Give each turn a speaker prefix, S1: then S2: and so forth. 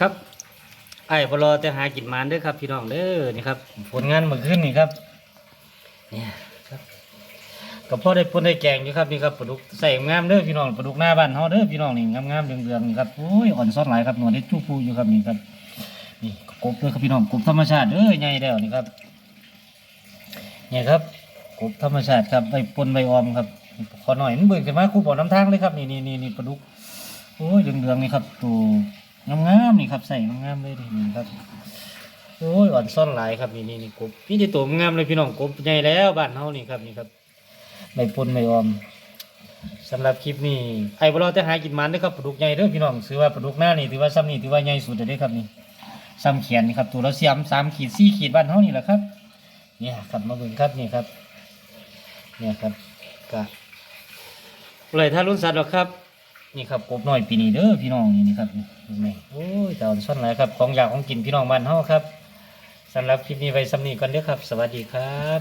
S1: ครับไอ้บรอแต่หากินมานเด้อครับพี่น้องเด้อนี่ครับ ผลงานเมื่อคืนนี่ครับ เนี่ยครับก็พอได้ปนได้แกงอยู่ครับนี่ครับปลาดุกใส่งามเด้อพี่น้องปลาดุกหน้าบ้านเฮาเด้อพี่น้องนี่งามๆเดืองๆนี่ครับโอ้ยอ่อนซ้อนหลายครับหนวดเฮ็ดจู้ปูอยู่ครับนี่ครับนี่กบเด้อครับพี่น้องกบธรรมชาติเด้อใหญ่แล้วนี่ครับเนี่ยครับกบธรรมชาติครับใบปนใบออมครับขอหน่อยมันเบิ่งขึ้นมาคู่บ่อน้ำทางเลยครับนี่นี่นี่นี่ปลาดุกโอ้ยเหลืองๆนี่ครับตัว งามๆนี่ครับใส่งามๆเลยนี่ครับโอ้ยอ่อนซ่อนหลายครับนี่นี่นี่กบพี่ที่ตัวงามเลยพี่น้องกบใหญ่แล้วบ้านเฮานี่ครับนี่ครับใบปนใบออมสำหรับคลิปนี้ไอ้บ่รอแต่หากินมันเด้อครับปลาดุกใหญ่เด้อพี่น้องซื้อว่าปลาดุกหน้านี่ถือว่าซ้ำนี่ถือว่าใหญ่สุดเลยเด้อครับนี่ซ้ำแขนนี่ครับตัวละเสียมสามขีดสี่ขีดบ้านเฮานี่แหละครับเนี่ยครับมาเบิ่งครับนี่ครับเนี่ยครับกะเลยถ้ารุ่นสัตว์หรอกครับ นี่ครับกบน้อยปีนี้เด้อพี่น้องนี่นี่ครับนี่นไหมโอ้ยแต่อ่อนซ่อนหลยครับของอยากของกินพี่น้องบ้านเฮาครับสำหรับคลิปนี้ไว้สำนีก่อนเด้อครับ สวัสดีครับ